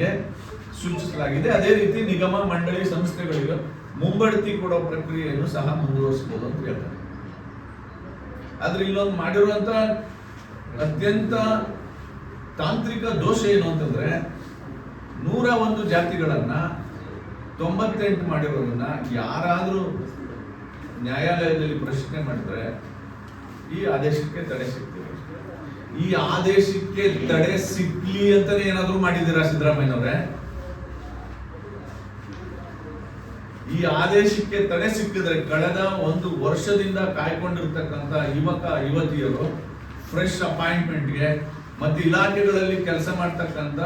ಮಂಡಳಿಗೆ ಸೂಚಿಸಲಾಗಿದೆ. ಅದೇ ರೀತಿ ನಿಗಮ, ಮಂಡಳಿ, ಸಂಸ್ಥೆಗಳಿಗೆ ಮುಂಬಡ್ತಿ ಕೊಡೋ ಪ್ರಕ್ರಿಯೆಯನ್ನು ಸಹ ಮುಂದುವರಿಸಬಹುದು ಅಂತ ಹೇಳ್ತಾರೆ. ಆದ್ರೆ ಇಲ್ಲೊಂದು ಮಾಡಿರುವಂತ ಅತ್ಯಂತ ತಾಂತ್ರಿಕ ದೋಷ ಏನು ಅಂತಂದ್ರೆ, ನೂರ ಒಂದು ಜಾತಿಗಳನ್ನ ತೊಂಬತ್ತೆಂಟು ಮಾಡಿರೋದನ್ನ ಯಾರಾದರೂ ನ್ಯಾಯಾಲಯದಲ್ಲಿ ಪ್ರಶ್ನೆ ಮಾಡಿದ್ರೆ ಈ ಆದೇಶಕ್ಕೆ ತಡೆ ಸಿಗ್ತದೆ. ಈ ಆದೇಶಕ್ಕೆ ತಡೆ ಸಿಗ್ಲಿ ಅಂತಾನೆ ಏನಾದರೂ ಮಾಡಿದ್ದೀರಾ ಸಿದ್ದರಾಮಯ್ಯನವ್ರೆ? ಈ ಆದೇಶಕ್ಕೆ ತಡೆ ಸಿಕ್ಕಿದ್ರೆ ಕಳೆದ ಒಂದು ವರ್ಷದಿಂದ ಕಾಯ್ಕೊಂಡಿರ್ತಕ್ಕಂಥ ಯುವಕ ಯುವತಿಯರು ಫ್ರೆಶ್ ಅಪಾಯಿಂಟ್ಮೆಂಟ್ಗೆ ಮತ್ತೆ ಇಲಾಖೆಗಳಲ್ಲಿ ಕೆಲಸ ಮಾಡ್ತಕ್ಕಂಥ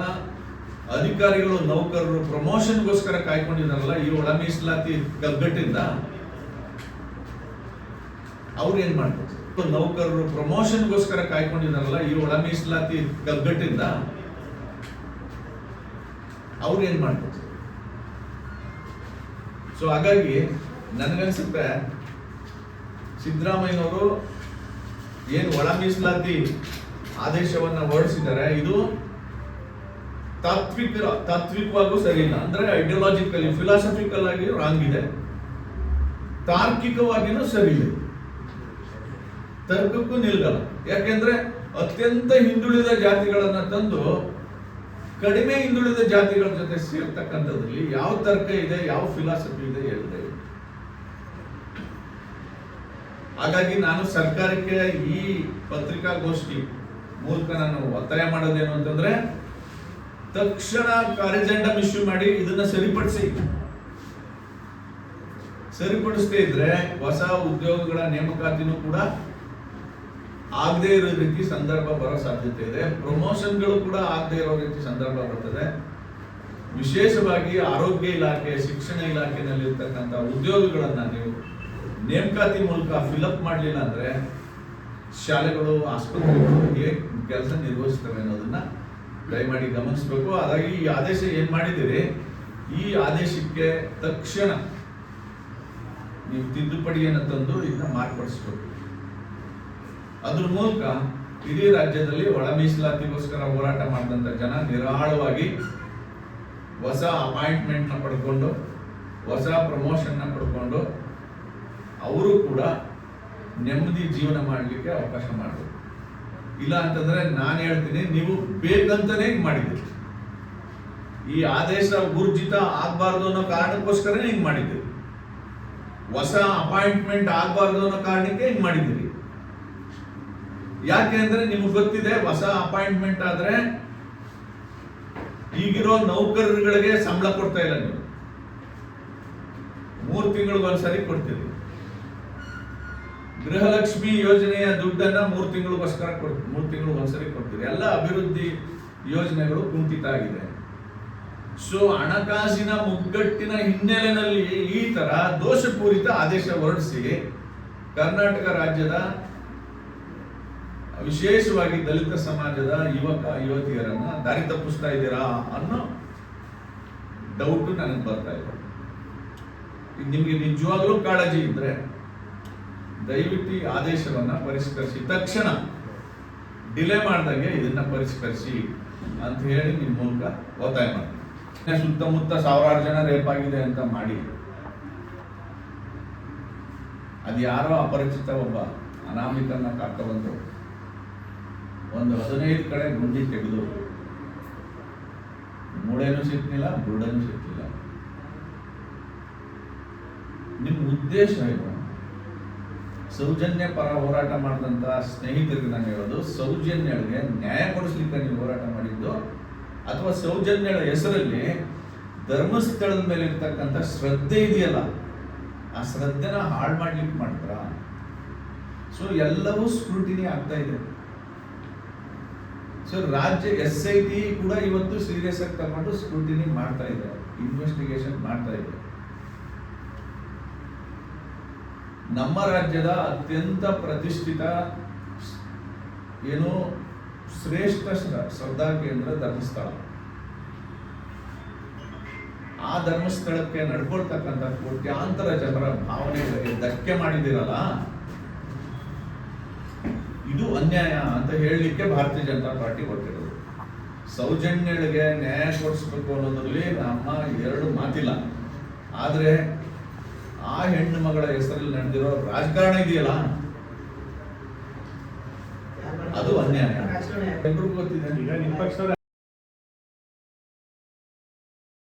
ಅಧಿಕಾರಿಗಳು, ನೌಕರರು ಪ್ರಮೋಷನ್ಗೋಸ್ಕರ ಕಾಯ್ಕೊಂಡಿದಾರಲ್ಲ ಈ ಒಳ ಮೀಸಲಾತಿ ಕಗ್ಗಟ್ಟಿಂದ ಅವ್ರು ಏನ್ ಮಾಡ್ತಾರೆ? ನೌಕರರು ಪ್ರಮೋಷನ್ಗೋಸ್ಕರ ಕಾಯ್ಕೊಂಡಿದಾರಲ್ಲ ಈ ಒಳ ಮೀಸಲಾತಿ ಕಗ್ಗಟ್ಟಿಂದ ಅವ್ರು ಏನ್ ಮಾಡ್ತಾರೆ ಸೊ ಹಾಗಾಗಿ ನನಗನ್ಸುತ್ತೆ, ಸಿದ್ದರಾಮಯ್ಯನವರು ಏನು ಒಳ ಮೀಸಲಾತಿ ಆದೇಶವನ್ನ ಹೊರಡಿಸಿದ್ದಾರೆ, ಇದು ತಾತ್ವಿಕ, ತಾತ್ವಿಕವಾಗೂ ಸರಿ ಇಲ್ಲ ಅಂದ್ರೆ ಐಡಿಯಾಲಜಿಕಲಿ ಫಿಲಾಸಫಿಕಲ್ ಆಗಿ ರಾಂಗ್ ಇದೆ. ತಾರ್ಕಿಕವಾಗಿನೂ ಸರಿ ಇದೆ ತರ್ಕಕ್ಕೂ ನಿಲ್ಲಲ್ಲ. ಯಾಕೆಂದ್ರೆ ಅತ್ಯಂತ ಹಿಂದುಳಿದ ಜಾತಿಗಳನ್ನು ತಂದು ಕಡಿಮೆ ಹಿಂದುಳಿದ ಜಾತಿಗಳ ಜೊತೆ ಸೇರ್ತಕ್ಕಂಥದ್ರಲ್ಲಿ ಯಾವ ತರ್ಕ ಇದೆ, ಯಾವ ಫಿಲಾಸಫಿ ಇದೆ ಹೇಳಿದೆ ಹಾಗಾಗಿ ನಾನು ಸರ್ಕಾರಕ್ಕೆ ಈ ಪತ್ರಿಕಾಗೋಷ್ಠಿ ಮೂಲಕ ನಾನು ಒತ್ತಾಯ ಮಾಡೋದೇನು ಅಂತಂದ್ರೆ, ತಕ್ಷಣ ಕಾರ್ಯಜೆಂಡಮ್ ಇಶ್ಯೂ ಮಾಡಿ ಇದನ್ನ ಸರಿಪಡಿಸಿ. ಸರಿಪಡಿಸದೇ ಇದ್ರೆ ಹೊಸ ಉದ್ಯೋಗಗಳ ನೇಮಕಾತಿನೂ ಕೂಡ ಆಗದೆ ಇರೋ ರೀತಿ ಸಂದರ್ಭ ಬರೋ ಸಾಧ್ಯತೆ ಇದೆ. ಪ್ರಮೋಷನ್ಗಳು ಕೂಡ ಆಗದೆ ಇರೋ ರೀತಿ ಸಂದರ್ಭ ಬರ್ತದೆ. ವಿಶೇಷವಾಗಿ ಆರೋಗ್ಯ ಇಲಾಖೆ, ಶಿಕ್ಷಣ ಇಲಾಖೆನಲ್ಲಿ ಇರ್ತಕ್ಕಂಥ ಉದ್ಯೋಗಗಳನ್ನ ನೀವು ನೇಮಕಾತಿ ಮೂಲಕ ಫಿಲಪ್ ಮಾಡಲಿಲ್ಲ ಅಂದ್ರೆ ಶಾಲೆಗಳು, ಆಸ್ಪತ್ರೆಗಳು ಹೇಗೆ ಕೆಲಸ ನಿರ್ವಹಿಸ್ತವೆ ಅನ್ನೋದನ್ನ ದಯಮಾಡಿ ಗಮನಿಸಬೇಕು. ಹಾಗಾಗಿ ಈ ಆದೇಶ ಏನು ಮಾಡಿದಿರಿ ಈ ಆದೇಶಕ್ಕೆ ತಕ್ಷಣ ನೀವು ತಿದ್ದುಪಡಿಯನ್ನು ತಂದು ಇದನ್ನ ಮಾರ್ಪಡಿಸ್ಬೇಕು. ಅದ್ರ ಮೂಲಕ ಇಡೀ ರಾಜ್ಯದಲ್ಲಿ ಒಳ ಮೀಸಲಾತಿಗೋಸ್ಕರ ಹೋರಾಟ ಮಾಡಿದಂತ ಜನ ನಿರಾಳವಾಗಿ ಹೊಸ ಅಪಾಯಿಂಟ್ಮೆಂಟ್ನ ಪಡ್ಕೊಂಡು, ಹೊಸ ಪ್ರಮೋಷನ್ನ ಪಡ್ಕೊಂಡು ಅವರು ಕೂಡ ನೆಮ್ಮದಿ ಜೀವನ ಮಾಡಲಿಕ್ಕೆ ಅವಕಾಶ ಮಾಡಬೇಕು. ಇಲ್ಲ ಅಂತಂದ್ರೆ ನಾನು ಹೇಳ್ತೀನಿ, ನೀವು ಬೇಕಂತಾನೆ ಹಿಂಗೆ ಮಾಡಿದ್ದೀರಿ. ಈ ಆದೇಶ ಊರ್ಜಿತ ಆಗಬಾರ್ದು ಅನ್ನೋ ಕಾರಣಕ್ಕೋಸ್ಕರನೇ ಹಿಂಗೆ ಮಾಡಿದ್ದೀರಿ. ಹೊಸ ಅಪಾಯಿಂಟ್ಮೆಂಟ್ ಆಗಬಾರ್ದು ಅನ್ನೋ ಕಾರಣಕ್ಕೆ ಹಿಂಗೆ ಮಾಡಿದ್ದೀರಿ. ಯಾಕೆ ಅಂದ್ರೆ ನಿಮ್ಗೆ ಗೊತ್ತಿದೆ, ಹೊಸ ಅಪಾಯಿಂಟ್ಮೆಂಟ್ ಆದ್ರೆ ಈಗಿರೋ ನೌಕರರುಗಳಿಗೆ ಸಂಬಳ ಕೊಡ್ತಾ ಇಲ್ಲ ನೀವು. ಮೂರು ತಿಂಗಳಿಗೆ ಒಂದ್ಸರಿ ಕೊಡ್ತೀರಿ. ಗೃಹಲಕ್ಷ್ಮಿ ಯೋಜನೆಯ ದುಡ್ಡನ್ನ ಮೂರು ತಿಂಗಳಿಗೋಸ್ಕರ ಕೊಡ್, ಮೂರು ತಿಂಗಳಿಗೆ ಒಂದ್ಸರಿ ಕೊಡ್ತೀರಿ. ಎಲ್ಲ ಅಭಿವೃದ್ಧಿ ಯೋಜನೆಗಳು ಕುಂಠಿತ ಆಗಿದೆ. ಸೊ ಹಣಕಾಸಿನ ಮುಗ್ಗಟ್ಟಿನ ಹಿನ್ನೆಲೆಯಲ್ಲಿ ಈ ತರ ದೋಷಪೂರಿತ ಆದೇಶ ಹೊರಡಿಸಿ, ಕರ್ನಾಟಕ ರಾಜ್ಯದ ವಿಶೇಷವಾಗಿ ದಲಿತ ಸಮಾಜದ ಯುವಕ, ಯುವತಿಯರನ್ನ ದಾರಿ ತಪ್ಪಿಸ್ತಾ ಇದ್ದೀರಾ ಅನ್ನೋ ಡೌಟ್ ನನಗೆ ಬರ್ತಾ ಇದೆ. ನಿಮಗೆ ನಿಜವಾಗ್ಲೂ ಕಾಳಜಿ ಇದ್ರೆ ದಯವಿಟ್ಟು ಆದೇಶವನ್ನ ಪರಿಷ್ಕರಿಸಿ. ತಕ್ಷಣ ಡಿಲೇ ಮಾಡಿದಾಗೆ ಇದನ್ನ ಪರಿಷ್ಕರಿಸಿ ಅಂತ ಹೇಳಿ ನಿಮ್ ಮೂಲಕ ಒತ್ತಾಯ ಮಾಡ್ತೀನಿ. ಸುತ್ತಮುತ್ತ ಸಾವಿರಾರು ಜನ ರೇಪ್ ಆಗಿದೆ ಅಂತ ಮಾಡಿ. ಅದು ಯಾರೋ ಅಪರಿಚಿತ ಒಬ್ಬ ಅನಾಮಿಕನ್ನ ಕರ್ಕೊಂಡ್ಬಂದು ಒಂದು ಹದಿನೈದು ಕಡೆ ಗುಂಡಿ ತೆಗೆದು. ಮೂಳೆನೂ ಸಿಕ್ತಿಲ್ಲ ಬುರುಡನೂ ಸಿಕ್ತಿಲ್ಲ ನಿಮ್ಮ ಉದ್ದೇಶ ಏನು? ಸೌಜನ್ಯ ಪರ ಹೋರಾಟ ಮಾಡಿದಂತ ಸ್ನೇಹಿತರಿಗೆ ನಾನು ಹೇಳೋದು ಸೌಜನ್ಯಗಳಿಗೆ ನ್ಯಾಯ ಕೊಡಿಸ್ಲಿಕ್ಕೆ ನೀವು ಹೋರಾಟ ಮಾಡಿದ್ದು, ಅಥವಾ ಸೌಜನ್ಯಗಳ ಹೆಸರಲ್ಲಿ ಧರ್ಮಸ್ಥಳದ ಮೇಲೆ ಇರ್ತಕ್ಕಂಥ ಶ್ರದ್ಧೆ ಇದೆಯಲ್ಲ, ಆ ಶ್ರದ್ಧೆನ ಹಾಳು ಮಾಡ್ಲಿಕ್ಕೆ ಮಾಡ್ತಾರ? ಸೊ ಎಲ್ಲವೂ ಸ್ಕ್ರೂಟಿನಿ ಆಗ್ತಾ ಇದೆ. ಸೊ ರಾಜ್ಯ ಎಸ್ ಐ ಟಿ ಕೂಡ ಇವತ್ತು ಸೀರಿಯಸ್ ಆಗಿ ತಗೊಂಡು ಸ್ಕ್ರೂಟಿನಿ ಮಾಡ್ತಾ ಇದೆ ಇನ್ವೆಸ್ಟಿಗೇಷನ್ ಮಾಡ್ತಾ ಇದೆ. ನಮ್ಮ ರಾಜ್ಯದ ಅತ್ಯಂತ ಪ್ರತಿಷ್ಠಿತ ಏನು ಶ್ರೇಷ್ಠ ಶ್ರ- ಶ್ರದ್ಧಾ ಕೇಂದ್ರ ಧರ್ಮಸ್ಥಳ. ಆ ಧರ್ಮಸ್ಥಳಕ್ಕೆ ನಡ್ಕೊಳ್ತಕ್ಕಂಥ ಕೋಟ್ಯಾಂತರ ಜನರ ಭಾವನೆಗಳಿಗೆ ಧಕ್ಕೆ ಮಾಡಿದಿರಲ್ಲ ಇದು ಅನ್ಯಾಯ ಅಂತ ಹೇಳಲಿಕ್ಕೆ ಭಾರತೀಯ ಜನತಾ ಪಾರ್ಟಿ ಕೊಟ್ಟಿರೋದು ಸೌಜನ್ಯಗಳಿಗೆ ನ್ಯಾಯ ಕೊಡಿಸ್ಬೇಕು ಅನ್ನೋದ್ರಲ್ಲಿ ನಮ್ಮ ಎರಡು ಮಾತಿಲ್ಲ. ಆದ್ರೆ ಆ ಹೆಣ್ಣು ಮಗಳ ಹೆಸರಲ್ಲಿ ನಡೆದಿರೋ ರಾಜಕಾರಣ ಇದೆಯಲ್ಲ? ಅದು ಅನ್ಯಾಯ. ಎಲ್ರಿಗೂ ಗೊತ್ತಿದೆ. ಈಗ ನಿಮ್ಮ ಪಕ್ಷದವ್ರು